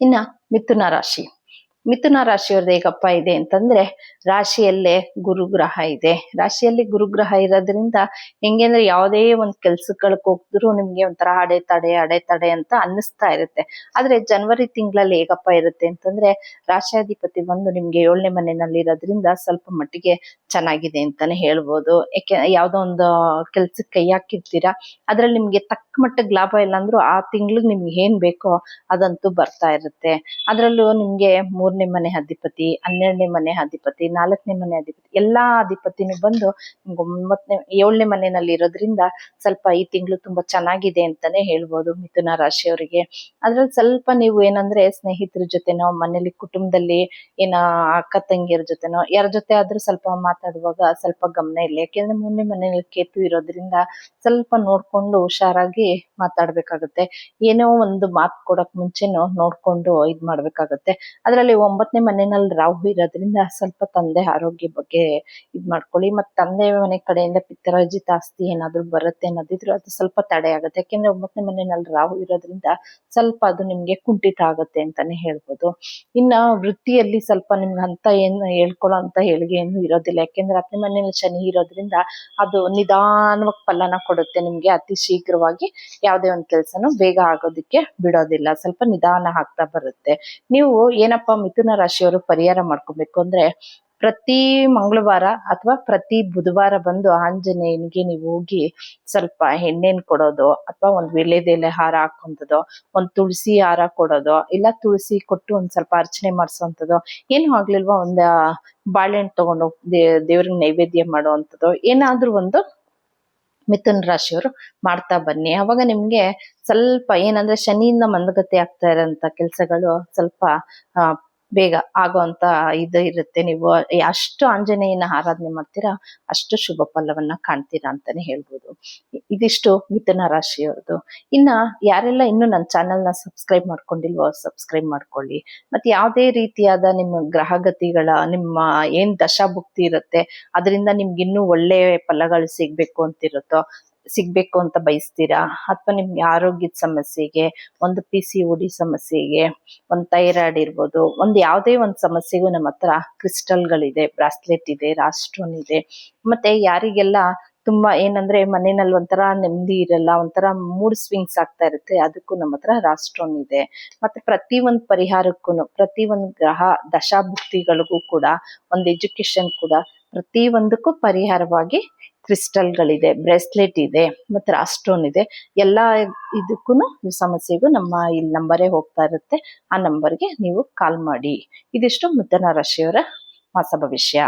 ಇನ್ನ ಮಿಥುನ ರಾಶಿ ಮಿಥುನ ರಾಶಿಯವ್ರದ್ದು ಹೇಗಪ್ಪ ಇದೆ ಅಂತಂದ್ರೆ ರಾಶಿಯಲ್ಲೇ ಗುರುಗ್ರಹ ಇದೆ. ರಾಶಿಯಲ್ಲಿ ಗುರುಗ್ರಹ ಇರೋದ್ರಿಂದ ಹೆಂಗೆ ಅಂದ್ರೆ ಯಾವುದೇ ಒಂದ್ ಕೆಲ್ಸಗಳಿಗೆ ಹೋಗಿದ್ರು ನಿಮ್ಗೆ ಒಂಥರ ಅಡೆತಡೆ ಅಡೆತಡೆ ಅಂತ ಅನ್ನಿಸ್ತಾ ಇರುತ್ತೆ. ಆದ್ರೆ ಜನವರಿ ತಿಂಗಳಲ್ಲಿ ಹೇಗಪ್ಪ ಇರುತ್ತೆ ಅಂತಂದ್ರೆ ರಾಶಿಯಾಧಿಪತಿ ಬಂದು ನಿಮ್ಗೆ ಏಳನೇ ಮನೆಯಲ್ಲಿ ಇರೋದ್ರಿಂದ ಸ್ವಲ್ಪ ಮಟ್ಟಿಗೆ ಚೆನ್ನಾಗಿದೆ ಅಂತಾನೆ ಹೇಳ್ಬೋದು. ಯಾಕೆ ಯಾವ್ದೋ ಒಂದು ಕೆಲ್ಸಕ್ಕೆ ಕೈ ಹಾಕಿರ್ತೀರಾ, ಅದ್ರಲ್ಲಿ ನಿಮ್ಗೆ ತಕ್ಕ ಮಟ್ಟಕ್ಕೆ ಲಾಭ ಇಲ್ಲ ಅಂದ್ರೂ ಆ ತಿಂಗ್ಳಿಗೆ ನಿಮ್ಗೆ ಏನ್ ಬೇಕೋ ಅದಂತೂ ಬರ್ತಾ ಇರುತ್ತೆ. ಅದ್ರಲ್ಲೂ ನಿಮ್ಗೆ ಮೂರನೇ ಮನೆ ಅಧಿಪತಿ, ಹನ್ನೆರಡನೇ ಮನೆ ಅಧಿಪತಿ, ನಾಲ್ಕನೇ ಮನೆ ಅಧಿಪತಿ, ಎಲ್ಲಾ ಅಧಿಪತಿನೂ ಬಂದು ಒಂಬತ್ತನೇ, ಏಳನೇ ಮನೆಯಲ್ಲಿ ಇರೋದ್ರಿಂದ ಸ್ವಲ್ಪ ಈ ತಿಂಗಳು ತುಂಬಾ ಚೆನ್ನಾಗಿದೆ ಅಂತಾನೆ ಹೇಳ್ಬೋದು ಮಿಥುನ ರಾಶಿಯವರಿಗೆ. ಅದ್ರಲ್ಲಿ ಸ್ವಲ್ಪ ನೀವು ಏನಂದ್ರೆ ಸ್ನೇಹಿತರ ಜೊತೆನೋ ಮನೇಲಿ ಕುಟುಂಬದಲ್ಲಿ ಏನ ಅಕ್ಕ ತಂಗಿಯರ ಜೊತೆನೋ, ಯಾರ ಜೊತೆ ಆದ್ರೂ ಸ್ವಲ್ಪ ಮಾತಾಡುವಾಗ ಸ್ವಲ್ಪ ಗಮನ ಇಲ್ಲ ಯಾಕೆಂದ್ರೆ ಮೂರನೇ ಮನೆಯಲ್ಲಿ ಕೇತು ಇರೋದ್ರಿಂದ ಸ್ವಲ್ಪ ನೋಡ್ಕೊಂಡು ಹುಷಾರಾಗಿ ಮಾತಾಡ್ಬೇಕಾಗತ್ತೆ. ಏನೋ ಒಂದು ಮಾತು ಕೊಡಕ್ ಮುಂಚೆನೋ ನೋಡ್ಕೊಂಡು ಇದ್ ಮಾಡ್ಬೇಕಾಗತ್ತೆ. ಅದ್ರಲ್ಲಿ ಒಂಬತ್ತನೇ ಮನೆಯಲ್ಲಿ ರಾಹು ಇರೋದ್ರಿಂದ ಸ್ವಲ್ಪ ತಂದೆ ಆರೋಗ್ಯ ಬಗ್ಗೆ ಇದ್ ಮಾಡ್ಕೊಳ್ಳಿ. ಮತ್ತೆ ತಂದೆ ಮನೆ ಕಡೆಯಿಂದ ಪಿತ್ತರಾಜಿತ ಆಸ್ತಿ ಏನಾದ್ರು ಬರುತ್ತೆ ಅನ್ನೋದಿದ್ರು ಅದು ಸ್ವಲ್ಪ ತಡೆ ಆಗುತ್ತೆ. ಯಾಕೆಂದ್ರೆ ಒಂಬತ್ತನೇ ಮನೆಯಲ್ಲಿ ರಾಹು ಇರೋದ್ರಿಂದ ಸ್ವಲ್ಪ ಅದು ನಿಮ್ಗೆ ಕುಂಠಿತ ಆಗುತ್ತೆ ಅಂತಾನೆ ಹೇಳ್ಬೋದು. ಇನ್ನ ವೃತ್ತಿಯಲ್ಲಿ ಸ್ವಲ್ಪ ನಿಮ್ಗೆ ಅಂತ ಏನು ಹೇಳ್ಕೊಳ್ಳೋ ಅಂತ ಹೇಳಿಗೆ ಏನು ಇರೋದಿಲ್ಲ. ಯಾಕೆಂದ್ರೆ ಹತ್ತನೇ ಮನೆಯಲ್ಲಿ ಶನಿ ಇರೋದ್ರಿಂದ ಅದು ನಿಧಾನವಾಗಿ ಫಲನ ಕೊಡುತ್ತೆ ನಿಮ್ಗೆ. ಅತಿ ಶೀಘ್ರವಾಗಿ ಯಾವುದೇ ಒಂದು ಕೆಲಸನೂ ಬೇಗ ಆಗೋದಕ್ಕೆ ಬಿಡೋದಿಲ್ಲ. ಸ್ವಲ್ಪ ನಿಧಾನ ಆಗ್ತಾ ಬರುತ್ತೆ. ನೀವು ಏನಪ್ಪಾ ಮಿಥುನ ರಾಶಿಯವರು ಪರಿಹಾರ ಮಾಡ್ಕೊಬೇಕು ಅಂದ್ರೆ ಪ್ರತಿ ಮಂಗಳವಾರ ಅಥವಾ ಪ್ರತಿ ಬುಧವಾರ ಬಂದು ಆಂಜನೇಯನಿಗೆ ನೀವು ಹೋಗಿ ಸ್ವಲ್ಪ ಎಣ್ಣೆನ್ ಕೊಡೋದು ಅಥವಾ ಒಂದ್ ವೀಳ್ಯದೆಲೆ ಹಾರ ಹಾಕುವಂಥದ್ದು ಒಂದ್ ತುಳಸಿ ಹಾರ ಕೊಡೋದು, ಇಲ್ಲ ತುಳಸಿ ಕೊಟ್ಟು ಒಂದ್ ಸ್ವಲ್ಪ ಅರ್ಚನೆ ಮಾಡಿಸೋಂಥದ್ದು ಏನು ಆಗ್ಲಿಲ್ವಾ ಒಂದು ಬಾಳೆಹಣ್ಣು ತಗೊಂಡು ದೇವ್ ದೇವ್ರಿಗೆ ನೈವೇದ್ಯ ಮಾಡುವಂಥದ್ದು ಏನಾದ್ರೂ ಒಂದು ಮಿಥುನ್ ರಾಶಿಯವರು ಮಾಡ್ತಾ ಬನ್ನಿ. ಅವಾಗ ನಿಮ್ಗೆ ಸ್ವಲ್ಪ ಏನಂದ್ರೆ ಶನಿಯಿಂದ ಮಂದಗತಿ ಆಗ್ತಾ ಇರೋಂಥ ಕೆಲಸಗಳು ಸ್ವಲ್ಪ ಬೇಗ ಆಗೋಂತ ಇದು ಇರುತ್ತೆ. ನೀವು ಅಷ್ಟು ಆಂಜನೇಯನ ಆರಾಧನೆ ಮಾಡ್ತೀರಾ, ಅಷ್ಟು ಶುಭ ಫಲವನ್ನ ಕಾಣ್ತೀರಾ ಅಂತಾನೆ ಹೇಳ್ಬೋದು. ಇದಿಷ್ಟು ಮಿಥುನ ರಾಶಿಯವ್ರದ್ದು. ಇನ್ನ ಯಾರೆಲ್ಲ ಇನ್ನು ನನ್ನ ಚಾನೆಲ್ನ ಸಬ್ಸ್ಕ್ರೈಬ್ ಮಾಡ್ಕೊಂಡಿಲ್ವೋ ಸಬ್ಸ್ಕ್ರೈಬ್ ಮಾಡ್ಕೊಳ್ಳಿ. ಮತ್ತೆ ಯಾವುದೇ ರೀತಿಯಾದ ನಿಮ್ಮ ಗ್ರಹಗತಿಗಳ, ನಿಮ್ಮ ಏನ್ ದಶಾಭುಕ್ತಿ ಇರುತ್ತೆ, ಅದರಿಂದ ನಿಮ್ಗೆ ಇನ್ನೂ ಒಳ್ಳೆ ಫಲಗಳು ಸಿಗ್ಬೇಕು ಅಂತಿರುತ್ತೋ ಸಿಗ್ಬೇಕು ಅಂತ ಬಯಸ್ತೀರಾ? ಅಥವಾ ನಿಮ್ಗೆ ಆರೋಗ್ಯದ ಸಮಸ್ಯೆಗೆ, ಒಂದು ಪಿ ಸಿ ಡಿ ಸಮಸ್ಯೆಗೆ, ಒಂದು ಥೈರಾಯ್ಡ್ ಇರ್ಬೋದು, ಒಂದು ಯಾವುದೇ ಒಂದು ಸಮಸ್ಯೆಗೂ ನಮ್ಮ ಹತ್ರ ಕ್ರಿಸ್ಟಲ್ಗಳಿದೆ ಬ್ರಾಸ್ಲೆಟ್ ಇದೆ ರಾಸ್ಟೋನ್ ಇದೆ. ಮತ್ತೆ ಯಾರಿಗೆಲ್ಲ ತುಂಬಾ ಏನಂದ್ರೆ ಮನೆಯಲ್ಲಿ ಒಂಥರ ನೆಮ್ಮದಿ ಇರಲ್ಲ, ಒಂಥರ ಮೂಡ್ ಸ್ವಿಂಗ್ಸ್ ಆಗ್ತಾ ಇರುತ್ತೆ, ಅದಕ್ಕೂ ನಮ್ಮ ಹತ್ರ ರಾಸ್ಟ್ರೋನ್ ಇದೆ. ಮತ್ತೆ ಪ್ರತಿ ಒಂದು ಪರಿಹಾರಕ್ಕೂ ಪ್ರತಿ ಒಂದು ಗ್ರಹ ದಶಾಭುಕ್ತಿಗಳಿಗೂ ಕೂಡ, ಒಂದು ಎಜುಕೇಶನ್ ಕೂಡ ಪ್ರತಿ ಒಂದಕ್ಕೂ ಪರಿಹಾರವಾಗಿ ಕ್ರಿಸ್ಟಲ್ಗಳಿದೆ, ಬ್ರೇಸ್ಲೆಟ್ ಇದೆ, ಮತ್ತೆ ರಾಸ್ಟೋನ್ ಇದೆ. ಎಲ್ಲಾ ಇದಕ್ಕೂ ಸಮಸ್ಯೆಗೂ ನಮ್ಮ ಇಲ್ಲಿ ನಂಬರೇ ಹೋಗ್ತಾ ಇರುತ್ತೆ. ಆ ನಂಬರ್ಗೆ ನೀವು ಕಾಲ್ ಮಾಡಿ. ಇದಿಷ್ಟು ಮುದ್ದನ ರಾಶಿಯವರ ಮಾಸ ಭವಿಷ್ಯ.